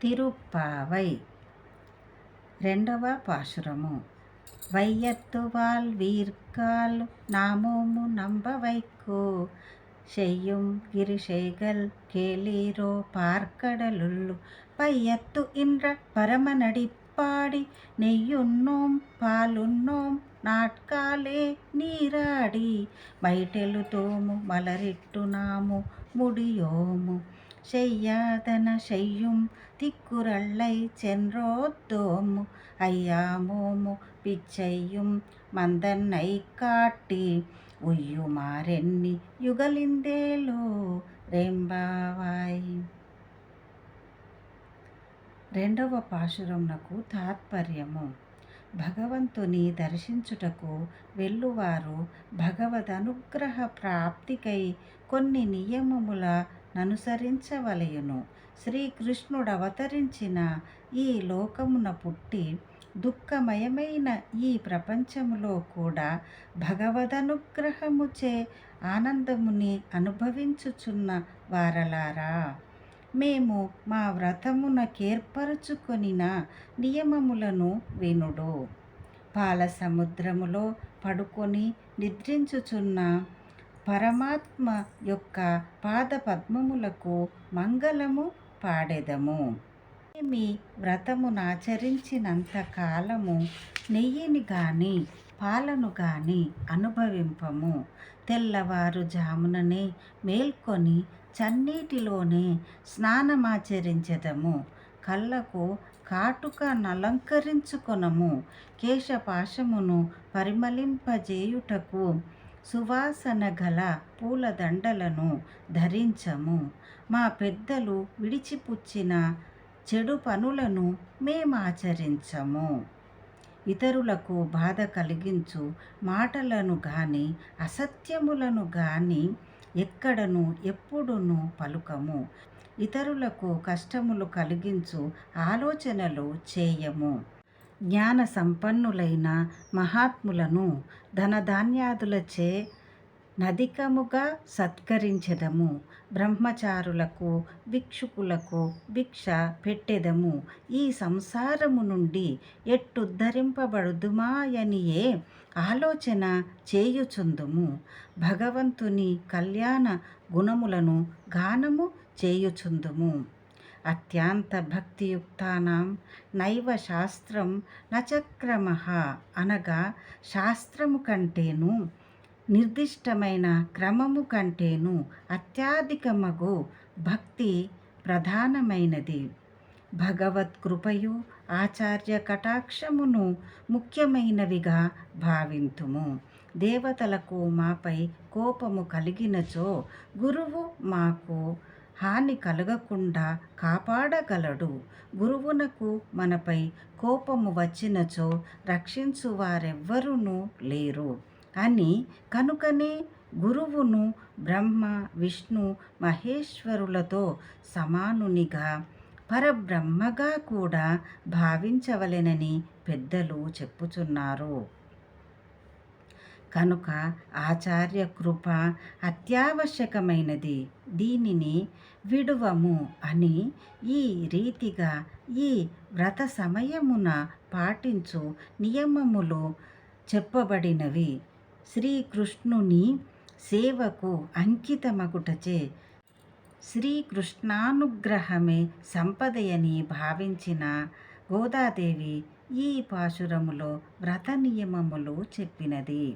తిరుప్పావై రెండవ పాశురము வையத்துவால் வீர்கால் நாமோமு நம்பவைக்கோ செய்யும் கிரிசைகள் கேளீரோ பார்க்கடலுள்ளு பையத்து இன்ற பரமநடிப்பாடி నెయ్యున్నోం పాలున్నోం నాట్కాలే నీరాడి బయటెలుతోము మలరిట్టునాము ముడియోము ശയ്യാതന ശയ്യും തിക്കുരള്ളൈ ചെൻറോത്തോമു పిచ్చయ్యుం మందన్నై മന്ദന്നൈ ఉయ్యు మారెన్ని യുഗലിന്തേലോ రేంబావాయి రెండవ పాశురమునకు తాత్పర్యము భగవంతుని దర్శించుటకు వెళ్ళువారు భగవద్ అనుగ్రహ ప్రాప్తికై కొన్ని నియమముల ననుసరించవలయును శ్రీకృష్ణుడు అవతరించిన ఈ లోకమున పుట్టి దుఃఖమయమైన ఈ ప్రపంచములో కూడా భగవదనుగ్రహముచే ఆనందముని అనుభవించుచున్న వారలారా. మేము మా వ్రతమునకేర్పరచుకొనిన నియమములను వినుడు. పాల సముద్రములో పడుకొని నిద్రించుచున్న పరమాత్మ యొక్క పాద పద్మములకు మంగళము పాడెదము. మీ వ్రతమునాచరించినంత కాలము నెయ్యిని గాని పాలను గాని అనుభవింపము. తెల్లవారుజాముననే మేల్కొని చన్నీటిలోనే స్నానమాచరించదము. కళ్ళకు కాటుక నలంకరించుకొనము. కేశపాశమును పరిమళింపజేయుటకు సువాసన గల పూలదండలను ధరించము. మా పెద్దలు విడిచిపుచ్చిన చెడు పనులను మేమాచరించము. ఇతరులకు బాధ కలిగించు మాటలను గాని అసత్యములను గాని ఎక్కడను ఎప్పుడును పలుకము. ఇతరులకు కష్టములు కలిగించు ఆలోచనలు చేయము. జ్ఞాన సంపన్నులైన మహాత్ములను ధనధాన్యాదులచే నదికముగా సత్కరించెదము బ్రహ్మచారులకు భిక్షుకులకు భిక్ష పెట్టెదము. ఈ సంసారము నుండి ఎట్టుద్ధరింపబడుదుమాయనియే ఆలోచన చేయుచుందుము. భగవంతుని కళ్యాణ గుణములను గానము చేయుచుందుము. అత్యంత భక్తియుక్తానాం. నైవ శాస్త్రం నచక్రమ అనగా శాస్త్రము కంటేను నిర్దిష్టమైన క్రమము కంటేను అత్యధికమగు భక్తి ప్రధానమైనది. భగవత్ కృపయు ఆచార్య కటాక్షమును ముఖ్యమైనవిగా భావింతుము. దేవతలకు మాపై కోపము కలిగినచో గురువు మాకు హాని కలగకుండా కాపాడగలడు. గురువునకు మనపై కోపము వచ్చినచో రక్షించు వారెవ్వరునూ లేరు. అని కనుకనే గురువును బ్రహ్మ విష్ణు మహేశ్వరులతో సమానునిగా పరబ్రహ్మగా కూడా భావించవలెనని పెద్దలు చెప్పుచున్నారు. కనుక ఆచార్య కృప అత్యావశ్యకమైనది. దీనిని విడువము అని ఈ రీతిగా ఈ వ్రత సమయమున పాటించు నియమములు చెప్పబడినవి. శ్రీకృష్ణుని సేవకు అంకితమగుటచే శ్రీకృష్ణానుగ్రహమే సంపదయని భావించిన గోదాదేవి ఈ పాశురములో వ్రత నియమములు చెప్పినది.